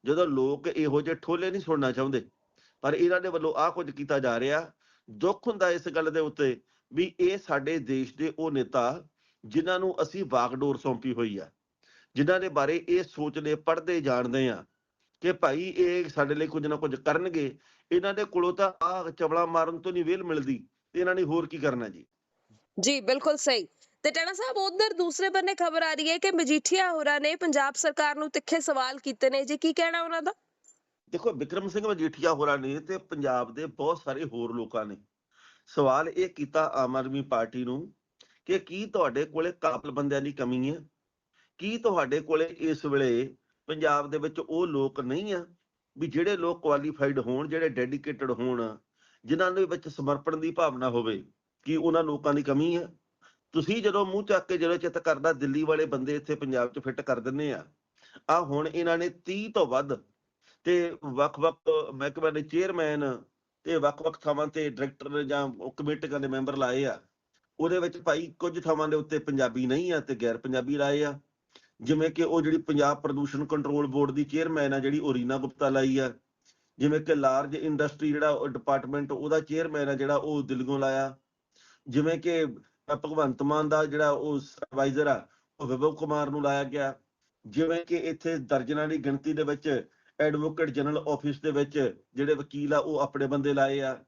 ਜਦੋਂ ਲੋਕ ਇਹੋ ਜਿਹੇ ਠੋਲੇ ਨਹੀਂ ਸੁਣਨਾ ਚਾਹੁੰਦੇ, ਪਰ ਇਹਨਾਂ ਦੇ ਵੱਲੋਂ ਆਹ ਕੁਝ ਕੀਤਾ ਜਾ ਰਿਹਾ, ਦੁੱਖ ਹੁੰਦਾ ਇਸ ਗੱਲ ਦੇ ਉੱਤੇ ਵੀ ਇਹ ਸਾਡੇ ਦੇਸ਼ ਦੇ ਉਹ ਨੇਤਾ ਜਿਨ੍ਹਾਂ ਨੂੰ ਅਸੀਂ ਵਾਗਡੋਰ ਸੌਂਪੀ ਹੋਈ ਆ, ਜਿਨ੍ਹਾਂ ਦੇ ਬਾਰੇ ਇਹ ਸੋਚਦੇ ਪੜਦੇ ਜਾਣਦੇ ਆ ਕਿ ਭਾਈ ਇਹ ਸਾਡੇ ਲਈ ਕੁਝ ਨਾ ਕੁਝ ਕਰਨਗੇ, ਇਹਨਾਂ ਦੇ ਕੋਲੋਂ ਤਾਂ ਆਹ ਚਵਲਾ ਮਾਰਨ ਤੋਂ ਨਹੀਂ ਵੇਲ ਮਿਲਦੀ, ਤੇ ਇਹਨਾਂ ਨੇ ਹੋਰ ਕੀ ਕਰਨਾ ਜੀ? ਜੀ, ਬਿਲਕੁਲ ਸਹੀ। ਤੇ ਟਾਣਾ ਸਾਹਿਬ, ਉਧਰ ਦੂਸਰੇ ਬੰਨੇ ਖਬਰ ਆ ਰਹੀ ਹੈ ਕਿ ਮਜੀਠੀਆ ਹੋਰਾਂ ਨੇ ਪੰਜਾਬ ਸਰਕਾਰ ਨੂੰ ਤਿੱਖੇ ਸਵਾਲ ਕੀਤੇ ਨੇ। ਜੀ, ਕੀ ਕਹਿਣਾ ਉਹਨਾਂ ਦਾ? ਦੇਖੋ, ਵਿਕਰਮ ਸਿੰਘ ਮਜੀਠੀਆ ਹੋਰਾਂ ਨੇ ਤੇ ਪੰਜਾਬ ਦੇ ਬਹੁਤ ਸਾਰੇ ਹੋਰ ਲੋਕਾਂ ਨੇ ਸਵਾਲ ਇਹ ਕੀਤਾ ਆਮ ਆਦਮੀ ਪਾਰਟੀ ਨੂੰ ਕਿ ਕੀ ਤੁਹਾਡੇ ਕੋਲੇ ਕਾਬਲ ਬੰਦਿਆਂ ਦੀ ਕਮੀ ਹੈ? ਕੀ ਤੁਹਾਡੇ ਕੋਲੇ ਇਸ ਵੇਲੇ ਪੰਜਾਬ ਦੇ ਵਿੱਚ ਉਹ ਲੋਕ ਨਹੀਂ ਆ ਵੀ ਜਿਹੜੇ ਲੋਕ ਕੁਆਲੀਫਾਈਡ ਹੋਣ, ਜਿਹੜੇ ਡੈਡੀਕੇਟਡ ਹੋਣ, ਜਿਨ੍ਹਾਂ ਦੇ ਵਿੱਚ ਸਮਰਪਣ ਦੀ ਭਾਵਨਾ ਹੋਵੇ ਕੀ ਉਹਨਾਂ ਲੋਕਾਂ ਦੀ ਕਮੀ ਹੈ? ਤੁਸੀਂ ਜਦੋਂ ਮੂੰਹ ਚੱਕ ਕੇ ਜਦੋਂ ਚਿੱਤ ਕਰਦਾ, ਦਿੱਲੀ ਵਾਲੇ ਬੰਦੇ ਇੱਥੇ ਪੰਜਾਬ 'ਚ ਫਿੱਟ ਕਰ ਦਿੰਨੇ ਆ ਆ ਹੁਣ ਇਹਨਾਂ ਨੇ 30 ਤੋਂ ਵੱਧ ਤੇ ਵੱਖ-ਵੱਖ ਮਹਿਕਮਿਆਂ ਦੇ ਚੇਅਰਮੈਨ ਤੇ ਵੱਖ-ਵੱਖ ਥਾਵਾਂ ਤੇ ਡਾਇਰੈਕਟਰ ਜਾਂ ਕਮੇਟੀਆਂ ਦੇ ਮੈਂਬਰ ਲਾਏ ਆ, ਉਹਦੇ ਵਿੱਚ ਭਾਈ ਕੁਝ ਥਾਵਾਂ ਦੇ ਉੱਤੇ ਪੰਜਾਬੀ ਨਹੀਂ ਆ ਤੇ ਗੈਰ ਪੰਜਾਬੀ ਲਾਏ ਆ। ਜਿਵੇਂ ਕਿ ਉਹ ਜਿਹੜੀ ਪੰਜਾਬ ਪ੍ਰਦੂਸ਼ਣ ਕੰਟਰੋਲ ਬੋਰਡ ਦੀ ਚੇਅਰਮੈਨ ਆ, ਜਿਹੜੀ ਉਹ ਰੀਨਾ ਗੁਪਤਾ ਲਾਈ ਆ, ਜਿਵੇਂ ਕਿ ਲਾਰਜ ਇੰਡਸਟਰੀ ਜਿਹੜਾ ਡਿਪਾਰਟਮੈਂਟ ਉਹਦਾ ਚੇਅਰਮੈਨ ਆ ਜਿਹੜਾ ਉਹ ਦਿੱਲੀੋਂ ਲਾਇਆ, ਜਿਵੇਂ ਕਿ ਭਗਵੰਤ ਮਾਨ ਦਾ ਜਿਹੜਾ ਉਹ ਸਰਵਾਈਜ਼ਰ ਆ, ਉਹ ਵਿਭਵ ਕੁਮਾਰ ਨੂੰ ਲਾਇਆ ਗਿਆ। ਜਿਵੇਂ ਕਿ ਇੱਥੇ ਦਰਜਨਾਂ ਦੀ ਗਿਣਤੀ ਦੇ ਵਿੱਚ ਐਡਵੋਕੇਟ ਜਨਰਲ ਆਫਿਸ ਦੇ ਵਿੱਚ ਜਿਹੜੇ ਵਕੀਲ ਆ, ਉਹ ਆਪਣੇ ਬੰਦੇ ਲਾਏ ਆ।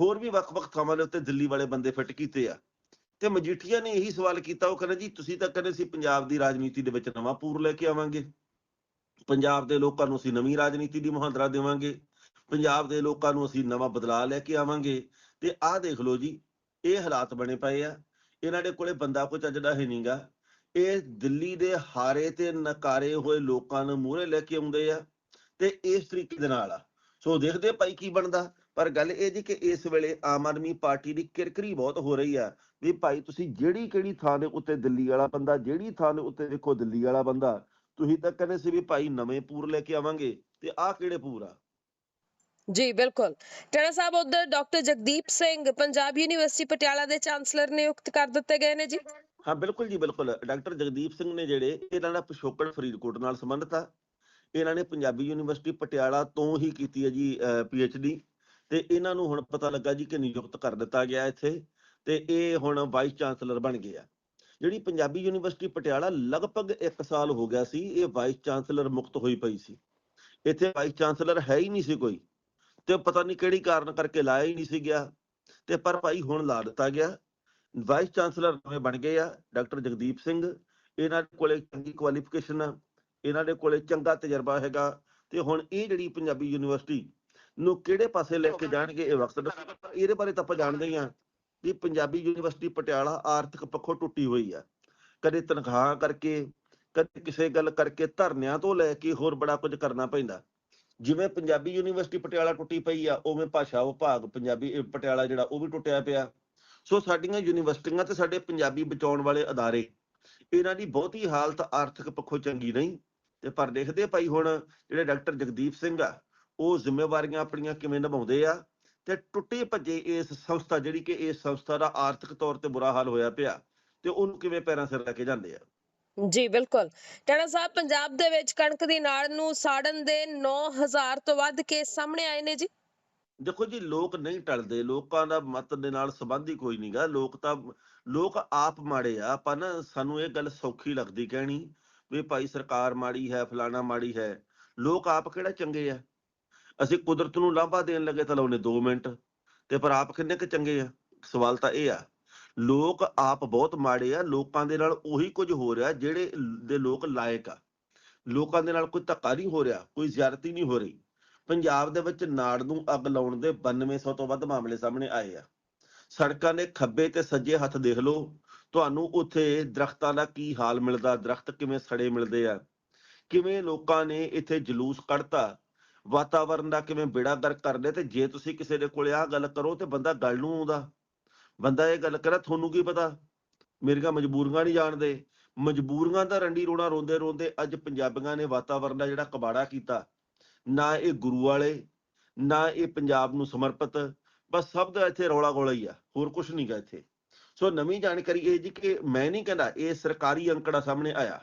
ਹੋਰ ਵੀ ਵੱਖ-ਵੱਖ ਥਾਵਾਂ ਦੇ ਉੱਤੇ ਦਿੱਲੀ ਵਾਲੇ ਬੰਦੇ ਫਿੱਟ ਕੀਤੇ ਆ। ਤੇ ਮਜੀਠੀਆ ਨੇ ਇਹੀ ਸਵਾਲ ਕੀਤਾ, ਉਹ ਕਹਿੰਦੇ ਜੀ, ਤੁਸੀਂ ਤਾਂ ਕਹਿੰਦੇ ਸੀ ਪੰਜਾਬ ਦੀ ਰਾਜਨੀਤੀ ਦੇ ਵਿੱਚ ਨਵਾਂ ਪੂਰ ਲੈ ਕੇ ਆਵਾਂਗੇ। ਪੰਜਾਬ ਦੇ ਲੋਕਾਂ ਨੂੰ ਅਸੀਂ ਨਵੀਂ ਰਾਜਨੀਤੀ ਦੀ ਮੁਹਾਂਦਰਾ ਦੇਵਾਂਗੇ। ਪੰਜਾਬ ਦੇ ਲੋਕਾਂ ਨੂੰ ਅਸੀਂ ਨਵਾਂ ਬਦਲਾਅ ਲੈ ਕੇ ਆਵਾਂਗੇ। ਤੇ ਆਹ ਦੇਖ ਲਓ ਜੀ, ਇਹ ਹਾਲਾਤ ਬਣੇ ਪਏ ਆ। ਇਹਨਾਂ ਦੇ ਕੋਲੇ ਬੰਦਾ ਕੋਈ ਚੱਜਦਾ ਹੈ ਨਹੀਂਗਾ ਇਹ ਦਿੱਲੀ ਦੇ ਹਾਰੇ ਤੇ ਨਕਾਰੇ ਹੋਏ ਲੋਕਾਂ ਨੂੰ ਮੂਹਰੇ ਲੈ ਕੇ ਆਉਂਦੇ ਆ ਤੇ ਇਸ ਤਰੀਕੇ ਦੇ ਨਾਲ ਆ। ਸੋ ਦੇਖਦੇ ਭਾਈ ਕੀ ਬਣਦਾ। ਪਰ ਗੱਲ ਇਹ ਜੀ ਕਿ ਇਸ ਵੇਲੇ ਆਮ ਆਦਮੀ ਪਾਰਟੀ ਦੀ ਕਿਰਕਰੀ ਬਹੁਤ ਹੋ ਰਹੀ ਆ ਵੀ ਭਾਈ ਤੁਸੀਂ ਜਿਹੜੀ ਕਿਹੜੀ ਥਾਂ ਦੇ ਉੱਤੇ ਦਿੱਲੀ ਵਾਲਾ ਬੰਦਾ, ਜਿਹੜੀ ਥਾਂ ਦੇ ਉੱਤੇ ਦੇਖੋ ਦਿੱਲੀ ਵਾਲਾ ਬੰਦਾ, ਤੁਸੀਂ ਤਾਂ ਕਹਿੰਦੇ ਸੀ ਵੀ ਭਾਈ ਨਵੇਂ ਪੂਰ ਲੈ ਕੇ ਆਵਾਂਗੇ ਤੇ ਆਹ ਕਿਹੜੇ ਪੂਰ ਆ? ਜੀ, ਬਿਲਕੁਲ। ਟਣਾ ਸਾਹਿਬ, ਉਧਰ ਡਾਕਟਰ ਜਗਦੀਪ ਸਿੰਘ, ਪੰਜਾਬ ਯੂਨੀਵਰਸਿਟੀ ਪਟਿਆਲਾ ਦੇ ਚਾਂਸਲਰ ਨਿਯੁਕਤ ਕਰ ਦਿੱਤੇ ਗਏ ਨੇ ਜੀ। ਹਾਂ, ਬਿਲਕੁਲ ਜੀ, ਬਿਲਕੁਲ। ਡਾਕਟਰ ਜਗਦੀਪ ਸਿੰਘ ਨੇ ਜਿਹੜੇ ਇਹਨਾਂ ਦਾ ਪਿਛੋਕੜ ਫਰੀਦਕੋਟ ਨਾਲ ਸੰਬੰਧਿਤ ਆ। ਇਹਨਾਂ ਨੇ ਪੰਜਾਬੀ ਯੂਨੀਵਰਸਿਟੀ ਪਟਿਆਲਾ ਤੋਂ ਹੀ ਕੀਤੀ ਹੈ ਜੀ ਡੀ ਤੇ ਇਹਨਾਂ ਨੂੰ ਹੁਣ ਪਤਾ ਲੱਗਾ ਜੀ ਕਿ ਨਿਯੁਕਤ ਕਰ ਦਿੱਤਾ ਗਿਆ ਇੱਥੇ। ਤੇ ਇਹ ਹੁਣ ਵਾਈਸ ਚਾਂਸਲਰ ਬਣ ਗਏ ਆ। ਜਿਹੜੀ ਪੰਜਾਬੀ ਯੂਨੀਵਰਸਿਟੀ ਪਟਿਆਲਾ ਲਗਭਗ 1 ਸਾਲ ਹੋ ਗਿਆ ਸੀ, ਇਹ ਵਾਈਸ ਚਾਂਸਲਰ ਮੁਕਤ ਹੋਈ ਪਈ ਸੀ। ਇੱਥੇ ਵਾਈਸ ਚਾਂਸਲਰ ਹੈ ਹੀ ਨਹੀਂ ਸੀ ਕੋਈ। ਤੇ ਪਤਾ ਨਹੀਂ ਕਿਹੜੀ ਕਾਰਨ ਕਰਕੇ ਲਾਇਆ ਹੀ ਨਹੀਂ ਸੀ ਗਿਆ। ਤੇ ਪਰ ਭਾਈ ਹੁਣ ਲਾ ਦਿੱਤਾ ਗਿਆ। ਵਾਈਸ ਚਾਂਸਲਰ ਨਵੇਂ ਬਣ ਗਏ ਆ, ਡਾਕਟਰ ਜਗਦੀਪ ਸਿੰਘ। ਇਹਨਾਂ ਦੇ ਕੋਲੇ ਚੰਗੀ ਕੁਆਲੀਫਿਕੇਸ਼ਨ ਆ। ਇਹਨਾਂ ਦੇ ਕੋਲੇ ਚੰਗਾ ਤਜਰਬਾ ਹੈਗਾ। ਤੇ ਹੁਣ ਇਹ ਜਿਹੜੀ ਪੰਜਾਬੀ ਯੂਨੀਵਰਸਿਟੀ ਨੂੰ ਕਿਹੜੇ ਪਾਸੇ ਲੈ ਕੇ ਜਾਣਗੇ, ਇਹ ਵਕਤ ਦੱਸੇਗਾ ਪਰ ਇਹਦੇ ਬਾਰੇ ਤਾਂ ਆਪਾਂ ਜਾਣਦੇ ਹੀ ਆ ਕਿ ਪੰਜਾਬੀ ਯੂਨੀਵਰਸਿਟੀ ਪਟਿਆਲਾ ਆਰਥਿਕ ਪੱਖੋਂ ਟੁੱਟੀ ਹੋਈ ਆ। ਕਦੇ ਤਨਖਾਹ ਕਰਕੇ, ਕਦੇ ਕਿਸੇ ਗੱਲ ਕਰਕੇ ਧਰਨਿਆਂ ਤੋਂ ਲੈ ਕੇ ਹੋਰ ਬੜਾ ਕੁਝ ਕਰਨਾ ਪੈਂਦਾ। ਜਿਵੇਂ ਪੰਜਾਬੀ ਯੂਨੀਵਰਸਿਟੀ ਪਟਿਆਲਾ ਟੁੱਟੀ ਪਈ ਆ, ਉਵੇਂ ਭਾਸ਼ਾ ਵਿਭਾਗ ਪੰਜਾਬੀ ਇਹ ਪਟਿਆਲਾ ਜਿਹੜਾ ਉਹ ਵੀ ਟੁੱਟਿਆ ਪਿਆ। ਸੋ ਸਾਡੀਆਂ ਯੂਨੀਵਰਸਿਟੀਆਂ ਤੇ ਸਾਡੇ ਪੰਜਾਬੀ ਬਚਾਉਣ ਵਾਲੇ ਅਦਾਰੇ, ਇਹਨਾਂ ਦੀ ਬਹੁਤੀ ਹਾਲਤ ਆਰਥਿਕ ਪੱਖੋਂ ਚੰਗੀ ਨਹੀਂ। ਤੇ ਪਰ ਦੇਖਦੇ ਭਾਈ ਹੁਣ ਜਿਹੜੇ ਡਾਕਟਰ ਜਗਦੀਪ ਸਿੰਘ ਆ, ਉਹ ਜ਼ਿੰਮੇਵਾਰੀਆਂ ਆਪਣੀਆਂ ਕਿਵੇਂ ਨਿਭਾਉਂਦੇ ਆ? ਤੇ ਟੁੱਟੇ ਭੱਜੇ ਇਸ ਸੰਸਥਾ, ਜਿਹੜੀ ਕਿ ਇਸ ਸੰਸਥਾ ਦਾ ਆਰਥਿਕ ਤੌਰ ਤੇ ਬੁਰਾ ਹਾਲ ਹੋਇਆ ਪਿਆ, ਤੇ ਉਹਨੂੰ ਕਿਵੇਂ ਪੈਰਾਂ ਸਿਰ ਲੈ ਕੇ ਜਾਂਦੇ ਆ? ਜੀ, ਬਿਲਕੁਲ। ਟਣਾ ਸਾਹਿਬ, ਪੰਜਾਬ ਦੇ ਵਿੱਚ ਕਣਕ ਦੀ ਨਾੜ ਨੂੰ ਸਾੜਨ ਦੇ 9000 ਤੋਂ ਵੱਧ ਕੇਸ ਸਾਹਮਣੇ ਆਏ ਨੇ ਜੀ। ਦੇਖੋ ਜੀ, ਲੋਕ ਨਹੀਂ ਟਲਦੇ, ਲੋਕਾਂ ਦਾ ਮਤ ਦੇ ਨਾਲ ਸੰਬੰਧ ਹੀ ਕੋਈ ਨਹੀਂਗਾ ਲੋਕ ਤਾਂ, ਲੋਕ ਆਪ ਮਾੜੇ ਆ, ਆਪਾਂ ਨਾ ਸਾਨੂੰ ਇਹ ਗੱਲ ਸੌਖੀ ਲੱਗਦੀ ਕਹਿਣੀ ਵੀ ਭਾਈ ਸਰਕਾਰ ਮਾੜੀ ਹੈ, ਫਲਾਣਾ ਮਾੜੀ ਹੈ, ਲੋਕ ਆਪ ਕਿਹੜਾ ਚੰਗੇ ਆ? ਅਸੀਂ ਕੁਦਰਤ ਨੂੰ ਲਾਂਭਾ ਦੇਣ ਲੱਗੇ ਤਾਂ ਲਾਉਨੇ 2 ਮਿੰਟ, ਤੇ ਪਰ ਆਪ ਕਿੰਨੇ ਕੁ ਚੰਗੇ ਆ? ਸਵਾਲ ਤਾਂ ਇਹ ਆ ਲੋਕ ਆਪ ਬਹੁਤ ਮਾੜੇ ਆ, ਲੋਕਾਂ ਦੇ ਨਾਲ ਉਹੀ ਕੁਝ ਹੋ ਰਿਹਾ ਜਿਹੜੇ ਦੇ ਲੋਕ ਲਾਇਕ ਆ। ਲੋਕਾਂ ਦੇ ਨਾਲ ਕੋਈ ਧੱਕਾ ਨਹੀਂ ਹੋ ਰਿਹਾ, ਕੋਈ ਜ਼ਿਆਰਤੀ ਨਹੀਂ ਹੋ ਰਹੀ। ਪੰਜਾਬ ਦੇ ਵਿੱਚ ਨਾੜ ਨੂੰ ਅੱਗ ਲਾਉਣ ਦੇ 9200 ਤੋਂ ਵੱਧ ਮਾਮਲੇ ਸਾਹਮਣੇ ਆਏ ਆ। ਸੜਕਾਂ ਦੇ ਖੱਬੇ ਤੇ ਸੱਜੇ ਹੱਥ ਦੇਖ ਲਓ, ਤੁਹਾਨੂੰ ਉੱਥੇ ਦਰਖਤਾਂ ਦਾ ਕੀ ਹਾਲ ਮਿਲਦਾ, ਦਰਖਤ ਕਿਵੇਂ ਸੜੇ ਮਿਲਦੇ ਆ, ਕਿਵੇਂ ਲੋਕਾਂ ਨੇ ਇੱਥੇ ਜਲੂਸ ਕੱਢਤਾ, ਵਾਤਾਵਰਨ ਦਾ ਕਿਵੇਂ ਬੇੜਾ ਗਰਕ ਕਰਦੇ, ਤੇ ਜੇ ਤੁਸੀਂ ਕਿਸੇ ਦੇ ਕੋਲੇ ਆਹ ਗੱਲ ਕਰੋ ਤੇ ਬੰਦਾ ਗੱਲ ਨੂੰ ਆਉਂਦਾ। ਬੰਦਾ ਇਹ ਗੱਲ ਕਰਾ, ਤੁਹਾਨੂੰ ਕੀ ਪਤਾ? ਮੇਰੀਆਂ ਮਜਬੂਰੀਆਂ ਨਹੀਂ ਜਾਣਦੇ। ਮਜਬੂਰੀਆਂ ਦਾ ਰੰਡੀ ਰੋਣਾ ਰੋਂਦੇ ਰੋਂਦੇ ਅੱਜ ਪੰਜਾਬੀਆਂ ਨੇ ਵਾਤਾਵਰਣ ਦਾ ਜਿਹੜਾ ਕਬਾੜਾ ਕੀਤਾ। ਨਾ ਇਹ ਗੁਰੂ ਵਾਲੇ, ਨਾ ਇਹ ਪੰਜਾਬ ਨੂੰ ਸਮਰਪਿਤ, ਬਸ ਸਭ ਦਾ ਇੱਥੇ ਰੌਲਾ ਗੋਲਾ ਹੀ ਆ, ਹੋਰ ਕੁਝ ਨਹੀਂਗਾ ਇੱਥੇ। ਸੋ ਨਵੀਂ ਜਾਣਕਾਰੀ ਇਹ ਜੀ ਕਿ ਮੈਂ ਨਹੀਂ ਕਹਿੰਦਾ, ਇਹ ਸਰਕਾਰੀ ਅੰਕੜਾ ਸਾਹਮਣੇ ਆਇਆ।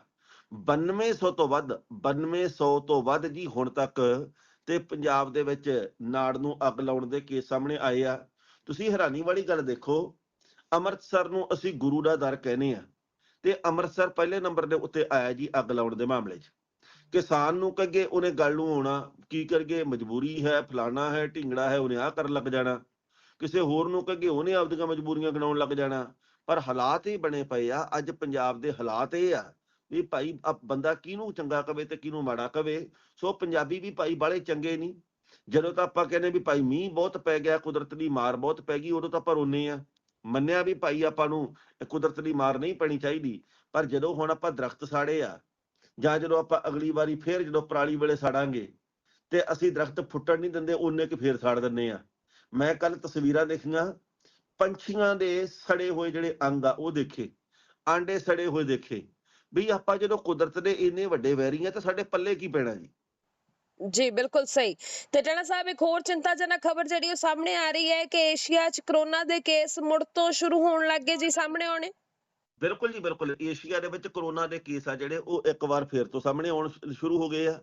9200 ਤੋਂ ਵੱਧ 9200 ਤੋਂ ਵੱਧ ਜੀ ਹੁਣ ਤੱਕ ਤੇ ਪੰਜਾਬ ਦੇ ਵਿੱਚ ਨਾੜ ਨੂੰ ਅੱਗ ਲਾਉਣ ਦੇ ਕੇਸ ਸਾਹਮਣੇ ਆਏ ਆ। ਤੁਸੀਂ ਹੈਰਾਨੀ ਵਾਲੀ ਗੱਲ ਦੇਖੋ, ਅੰਮ੍ਰਿਤਸਰ ਨੂੰ ਅਸੀਂ ਗੁਰੂ ਦਾ ਦਰ ਕਹਿੰਦੇ ਆ ਤੇ ਅੰਮ੍ਰਿਤਸਰ ਪਹਿਲੇ ਨੰਬਰ ਦੇ ਉੱਤੇ ਆਇਆ ਜੀ ਅੱਗ ਲਾਉਣ ਦੇ ਮਾਮਲੇ 'ਚ। ਕਿਸਾਨ ਨੂੰ ਕਹਗੇ ਉਹਨੇ ਗੱਲ ਨੂੰ ਆਉਣਾ, ਕੀ ਕਰਗੇ ਮਜਬੂਰੀ ਹੈ, ਫਲਾਣਾ ਹੈ, ਢਿੰਗੜਾ ਹੈ, ਉਹਨੇ ਆ ਕਰਨ ਲੱਗ ਜਾਣਾ। ਕਿਸੇ ਹੋਰ ਨੂੰ ਕਹਗੇ ਉਹਨੇ ਆਪਦੀਆਂ ਮਜਬੂਰੀਆਂ ਗਣਾਉਣ ਲੱਗ ਜਾਣਾ। ਪਰ ਹਾਲਾਤ ਹੀ ਬਣੇ ਪਏ ਆ, ਅੱਜ ਪੰਜਾਬ ਦੇ ਹਾਲਾਤ ਇਹ ਆ ਵੀ ਭਾਈ ਬੰਦਾ ਕਿਹਨੂੰ ਚੰਗਾ ਕਵੇ ਤੇ ਕਿਹਨੂੰ ਮਾੜਾ ਕਵੇ। ਸੋ ਪੰਜਾਬੀ ਵੀ ਭਾਈ ਬਾਲੇ ਚੰਗੇ ਨਹੀਂ। ਜਦੋਂ ਤਾਂ ਆਪਾਂ ਕਹਿੰਦੇ ਵੀ ਭਾਈ ਮੀਂਹ ਬਹੁਤ ਪੈ ਗਿਆ, ਕੁਦਰਤ ਦੀ ਮਾਰ ਬਹੁਤ ਪੈ ਗਈ, ਉਦੋਂ ਤਾਂ ਆਪਾਂ ਰੋਨੇ ਆ ਮੰਨਿਆ ਵੀ ਭਾਈ ਆਪਾਂ ਨੂੰ ਕੁਦਰਤ ਦੀ ਮਾਰ ਨਹੀਂ ਪੈਣੀ ਚਾਹੀਦੀ, ਪਰ ਜਦੋਂ ਹੁਣ ਆਪਾਂ ਦਰਖਤ ਸਾੜੇ ਆ, ਜਾਂ ਜਦੋਂ ਆਪਾਂ ਅਗਲੀ ਵਾਰੀ ਫੇਰ ਜਦੋਂ ਪਰਾਲੀ ਵੇਲੇ ਸਾੜਾਂਗੇ, ਤੇ ਅਸੀਂ ਦਰਖਤ ਫੁੱਟਣ ਨਹੀਂ ਦਿੰਦੇ ਉਹਨੇ ਕਿ ਫੇਰ ਸਾੜ ਦਿੰਨੇ ਆ ਮੈਂ ਕੱਲ ਤਸਵੀਰਾਂ ਦੇਖੀਆਂ, ਪੰਛੀਆਂ ਦੇ ਸੜੇ ਹੋਏ ਜਿਹੜੇ ਅੰਗ ਆ, ਉਹ ਦੇਖੇ, ਆਂਡੇ ਸੜੇ ਹੋਏ ਦੇਖੇ, ਵੀ ਆਪਾਂ ਜਦੋਂ ਕੁਦਰਤ ਦੇ ਇੰਨੇ ਵੱਡੇ ਵੈਰੀ ਆ, ਤਾਂ ਸਾਡੇ ਪੱਲੇ ਕੀ ਪੈਣਾ ਜੀ? ਜੀ ਬਿਲਕੁਲ ਸਹੀ ਤੇ ਟਣਾ ਸਾਹਿਬ ਇੱਕ ਹੋਰ ਚਿੰਤਾਜਨਕ ਖਬਰ ਜਿਹੜੀ ਉਹ ਸਾਹਮਣੇ ਆ ਰਹੀ ਹੈ ਕਿ ਏਸ਼ੀਆ 'ਚ ਕਰੋਨਾ ਦੇ ਕੇਸ ਮੁੜ ਤੋਂ ਸ਼ੁਰੂ ਹੋਣ ਲੱਗੇ ਜੀ ਸਾਹਮਣੇ ਆਉਣੇ ਬਿਲਕੁਲ ਜੀ ਬਿਲਕੁਲ ਏਸ਼ੀਆ ਦੇ ਵਿੱਚ ਕਰੋਨਾ ਦੇ ਕੇਸ ਆ ਜਿਹੜੇ ਉਹ ਇੱਕ ਵਾਰ ਫੇਰ ਤੋਂ ਸਾਹਮਣੇ ਆਉਣ ਸ਼ੁਰੂ ਹੋ ਗਏ ਆ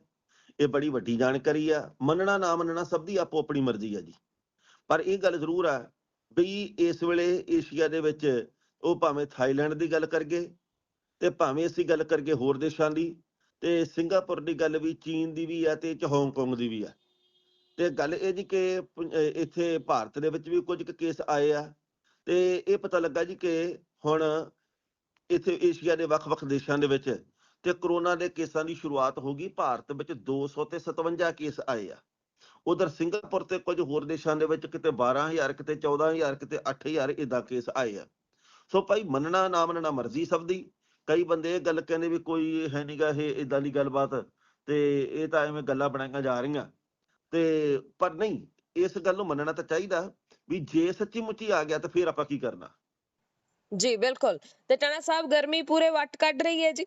ਇਹ ਬੜੀ ਵੱਡੀ ਜਾਣਕਾਰੀ ਆ ਮੰਨਣਾ ਨਾ ਮੰਨਣਾ ਸਭ ਦੀ ਆਪੋ ਆਪਣੀ ਮਰਜ਼ੀ ਆ ਜੀ ਪਰ ਇਹ ਗੱਲ ਜ਼ਰੂਰ ਆ ਵੀ ਇਸ ਵੇਲੇ ਏਸ਼ੀਆ ਦੇ ਵਿੱਚ ਉਹ ਭਾਵੇਂ ਥਾਈਲੈਂਡ ਦੀ ਗੱਲ ਕਰਗੇ ਤੇ ਭਾਵੇਂ ਅਸੀਂ ਗੱਲ ਕਰਗੇ ਹੋਰ ਦੇਸ਼ਾਂ ਦੀ ਤੇ ਸਿੰਗਾਪੁਰ ਦੀ ਗੱਲ ਵੀ, ਚੀਨ ਦੀ ਵੀ ਆ ਤੇ ਚ ਹਾਂਗਕਾਂਗ ਦੀ ਵੀ ਆ। ਤੇ ਗੱਲ ਇਹ ਜੀ ਕਿ ਇੱਥੇ ਭਾਰਤ ਦੇ ਵਿੱਚ ਵੀ ਕੁਝ ਕੁ ਕੇਸ ਆਏ ਆ ਤੇ ਇਹ ਪਤਾ ਲੱਗਾ ਜੀ ਕਿ ਹੁਣ ਇੱਥੇ ਏਸ਼ੀਆ ਦੇ ਵੱਖ-ਵੱਖ ਦੇਸ਼ਾਂ ਦੇ ਵਿੱਚ ਤੇ ਕਰੋਨਾ ਦੇ ਕੇਸਾਂ ਦੀ ਸ਼ੁਰੂਆਤ ਹੋ ਗਈ। ਭਾਰਤ ਵਿੱਚ 200 ਤੇ 57 ਕੇਸ ਆਏ ਆ। ਉਧਰ ਸਿੰਗਾਪੁਰ ਤੇ ਕੁਝ ਹੋਰ ਦੇਸ਼ਾਂ ਦੇ ਵਿੱਚ ਕਿਤੇ 12000 ਕਿਤੇ 14000 ਕਿਤੇ 8000 ਇਦਾਂ ਕੇਸ ਆਏ ਆ। ਸੋ ਭਾਈ ਮੰਨਣਾ, ਨਾ ਮੰਨਣਾ ਮਰਜ਼ੀ ਸਭ ਦੀ। ਕਈ ਬੰਦੇ ਇਹ ਗੱਲ ਕਹਿੰਦੇ ਵੀ ਕੋਈ ਹੈ ਨਹੀਂਗਾ ਇਹ ਇਦਾਂ ਦੀ ਗੱਲਬਾਤ ਤੇ ਇਹ ਤਾਂ ਐਵੇਂ ਗੱਲਾਂ ਬਣਾਈਆਂ ਜਾ ਰਹੀਆਂ। ਤੇ ਪਰ ਨਹੀਂ ਇਸ ਗੱਲ ਨੂੰ ਮੰਨਣਾ ਤਾਂ ਚਾਹੀਦਾ ਵੀ ਜੇ ਸੱਚੀ ਮੁੱਚੀ ਆ ਗਿਆ ਤਾਂ ਫਿਰ ਆਪਾਂ ਕੀ ਕਰਨਾ? ਜੀ ਬਿਲਕੁਲ। ਤੇ ਟਣਾ ਸਾਹਿਬ ਗਰਮੀ ਪੂਰੇ ਵੱਟ ਕੱਢ ਰਹੀ ਹੈ ਜੀ?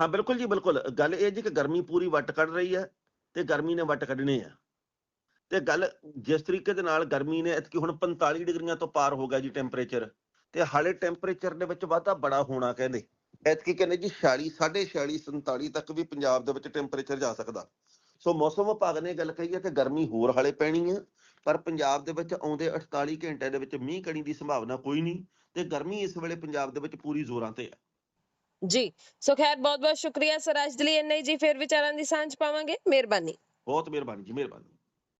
ਹਾਂ ਬਿਲਕੁਲ ਜੀ ਬਿਲਕੁਲ। ਗੱਲ ਇਹ ਜੀ ਕਿ ਗਰਮੀ ਪੂਰੀ ਵੱਟ ਕੱਢ ਰਹੀ ਹੈ ਤੇ ਗਰਮੀ ਨੇ ਵੱਟ ਕੱਢਣੇ ਆ। ਤੇ ਗੱਲ ਜਿਸ ਤਰੀਕੇ ਦੇ ਨਾਲ ਗਰਮੀ ਨੇ ਇਤਕੀ ਹੁਣ 45 ਡਿਗਰੀਆਂ ਤੋਂ ਪਾਰ ਹੋ ਗਿਆ ਜੀ ਟੈਂਪਰੇਚਰ। ਤੇ ਹਾਲੇ ਟੈਂਪਰੇਚਰ ਦੇ ਵਿੱਚ ਵਾਧਾ ਬੜਾ ਹੋਣਾ ਕਹਿੰਦੇ। ਐਤਕੀ ਕਹਿੰਦੇ ਜੀ 46 46 47 ਤੱਕ ਵੀ ਪੰਜਾਬ ਦੇ ਵਿੱਚ ਟੈਂਪਰੇਚਰ ਜਾ ਸਕਦਾ। ਸੋ ਮੌਸਮ ਵਿਭਾਗ ਨੇ ਗੱਲ ਕਹੀ ਹੈ ਕਿ ਗਰਮੀ ਹੋਰ ਹਾਲੇ ਪੈਣੀ ਹੈ ਪਰ ਪੰਜਾਬ ਦੇ ਵਿੱਚ ਆਉਂਦੇ 48 ਘੰਟਿਆਂ ਦੇ ਵਿੱਚ ਮੀਂਹ ਕਣੀ ਦੀ ਸੰਭਾਵਨਾ ਕੋਈ ਨਹੀਂ ਤੇ ਗਰਮੀ ਇਸ ਵੇਲੇ ਪੰਜਾਬ ਦੇ ਵਿੱਚ ਪੂਰੀ ਜ਼ੋਰਾਂ ਤੇ ਹੈ ਜੀ ਸੋ ਖੈਰ ਬਹੁਤ ਬਹੁਤ ਸ਼ੁਕਰੀਆ ਸਰ ਅੱਜ ਦੇ ਲਈ ਇੰਨਾ ਜੀ ਫਿਰ ਵਿਚਾਰਾਂ ਦੀ ਸਾਂਝ ਪਾਵਾਂਗੇ। ਮਿਹਰਬਾਨੀ। ਬਹੁਤ ਮਿਹਰਬਾਨੀ ਜੀ ਮਿਹਰਬਾਨੀ।